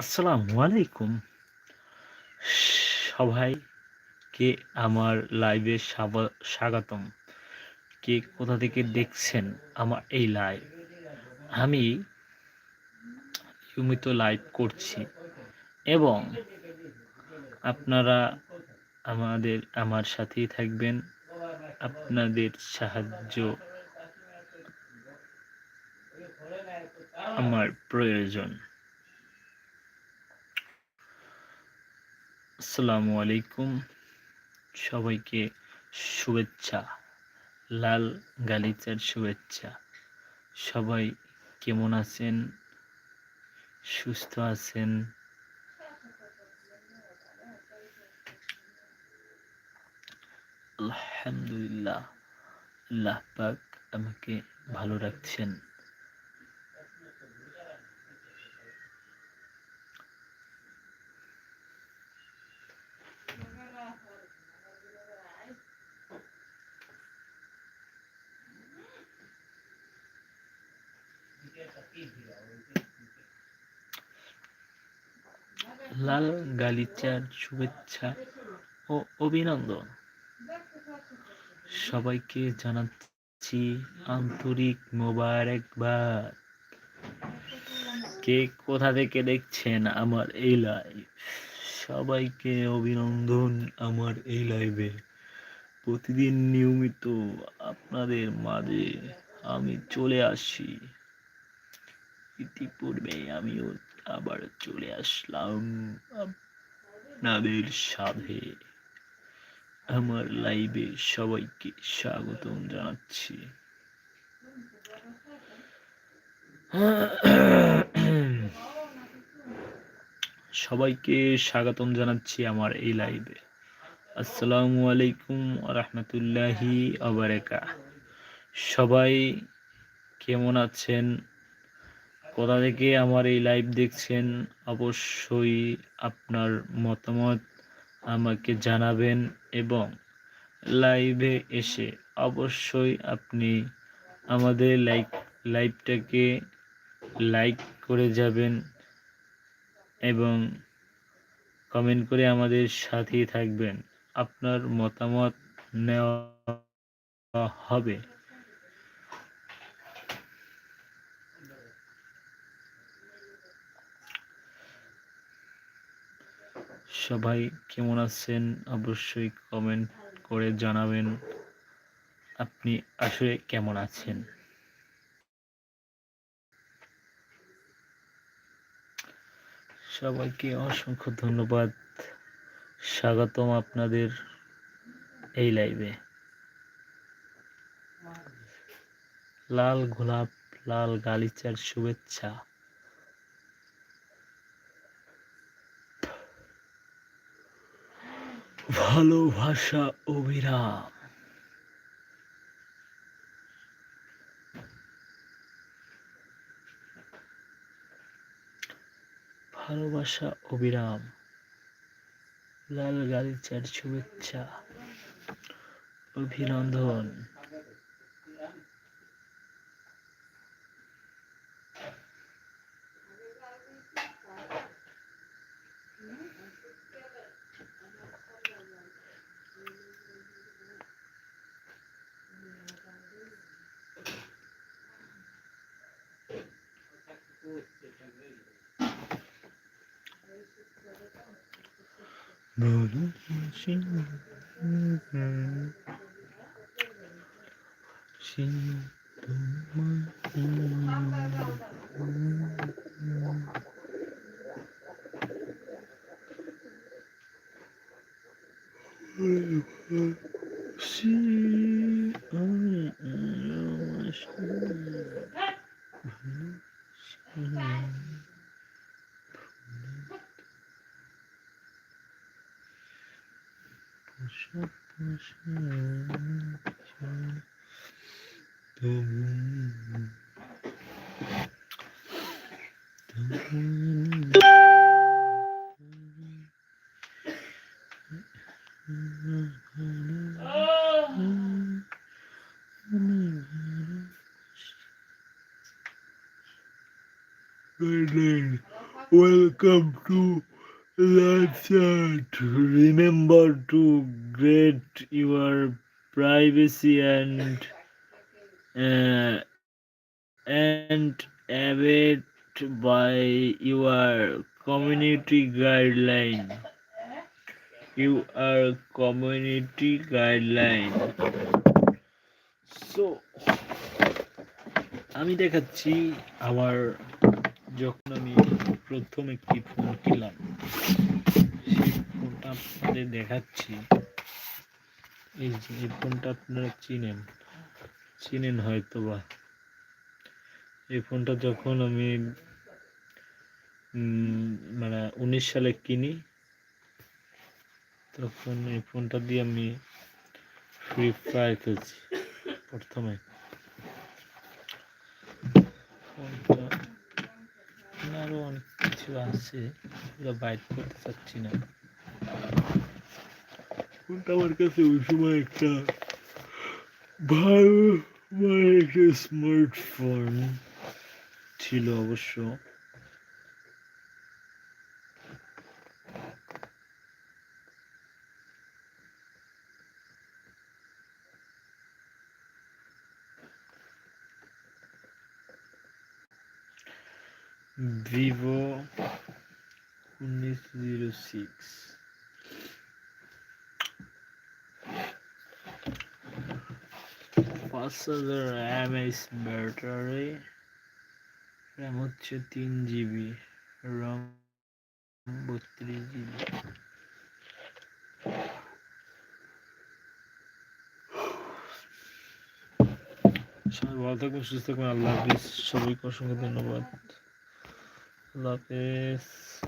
আসসালামু আলাইকুম। সবাইকে আমার লাইভে সাবা স্বাগতম। কে কোথা থেকে দেখছেন আমার এই লাইভ? আমি নিয়মিত লাইভ করছি এবং আপনারা আমাদের, আমার সাথেই থাকবেন। আপনাদের সাহায্য আমার প্রয়োজন। আসসালামু আলাইকুম। সবাইকে শুভেচ্ছা। লাল গালিচার শুভেচ্ছা। সবাই কেমন আছেন? সুস্থ আছেন? আলহামদুলিল্লাহ। আল্লাহ পাক আমাকে ভালো রাখছেন। লাল গালিচার শুভেচ্ছা ও অভিনন্দন। সবাইকে জানাচ্ছি আন্তরিক মোবারকবাদ। কে কোথা থেকে দেখছেন আমার এই লাইভ? সবাইকে অভিনন্দন আমার এই লাইভে। প্রতিদিন নিয়মিত আপনাদের মাঝে আমি চলে আসি। ইতিপূর্বে আমিও আবার চলে আসলাম আপনাদের সাথে। আমার লাইভে সবাইকে স্বাগতম জানাচ্ছি। সবাইকে স্বাগতম জানাচ্ছি আমার এই লাইভে। আসসালামু আলাইকুম রাহমাতুল্লাহি ওয়া সবাই কেমন আছেন? কোথা থেকে আমার এই লাইভ দেখছেন? অবশ্যই আপনার মতামত আমাকে জানাবেন এবং লাইভে এসে অবশ্যই আপনি আমাদের লাইক লাইভটাকে লাইক করে যাবেন এবং কমেন্ট করে আমাদের সাথেই থাকবেন। আপনার মতামত নেওয়া হবে। সবাই কেমন আছেন? অবশ্যই কমেন্ট করে জানাবেন। আপনি আসলে কেমন আছেন? সবাইকে অসংখ্য ধন্যবাদ। স্বাগতম আপনাদের এই লাইভে। লাল গোলাপ, লাল গালিচার শুভেচ্ছা। ভালোবাসা অবিরাম। ভালোবাসা অবিরাম। লাল গালিচার শুভেচ্ছা। অভিনন্দন। ভালোবাসি Welcome to Lancet. Remember to get your privacy and uh, and abide by your community guideline. You are community guideline. So আমি দেখাচ্ছি আমার যখন আমি প্রথম একটি ফোন কিনলাম? সেই ফোনটা আপনাদের দেখাচ্ছি। এই যে, এই ফোনটা আপনারা চিনেন। চিনেন হয়তো বা এই ফোনটা যখন আমি মানে উনিশ সালে কিনি, তখন এই ফোনটা দিয়ে আমি ফ্রি ফায়ার খেলছি প্রথমে। কিছু আছে সেগুলো বাইট করতে চাচ্ছি না। ফোনটা আমার কাছে ওই সময় একটা ভালো একটা স্মার্টফোন ছিল অবশ্য। ভিভো উনিশ জিরো সিক্স পাঁচ হাজার এমএস ব্যাটারি র্যাম হচ্ছে তিন জিবি রম বত্রিশ জিবি সবাই ভালো থাকবেন, সুস্থ থাকবেন। আল্লাহ হাফিজ। সবাইকে অসংখ্য ধন্যবাদ। love this.